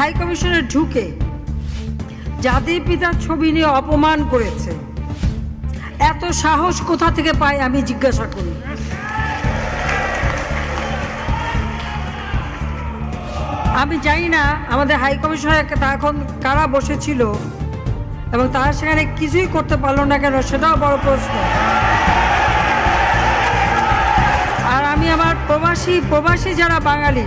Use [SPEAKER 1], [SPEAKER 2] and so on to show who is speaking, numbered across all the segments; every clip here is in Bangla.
[SPEAKER 1] হাই কমিশনে ঢুকে জাতির পিতার ছবি নিয়ে অপমান করেছে। এত সাহস কোথা থেকে পায় আমি জিজ্ঞাসা করি। আমি জানি না আমাদের হাই কমিশনার এখন কারা বসেছিল এবং তারা সেখানে কিছুই করতে পারল না কেন সেটাও বড় প্রশ্ন। আর আমি আমার প্রবাসী প্রবাসী যারা বাঙালি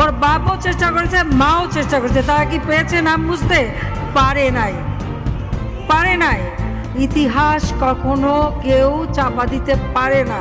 [SPEAKER 1] ওর বাপও চেষ্টা করেছে, মাও চেষ্টা করেছে, তারা কি পেয়েছে নাম বুঝতে পারে নাই। পারে নাই। ইতিহাস কখনো কেউ চাপা দিতে পারে না।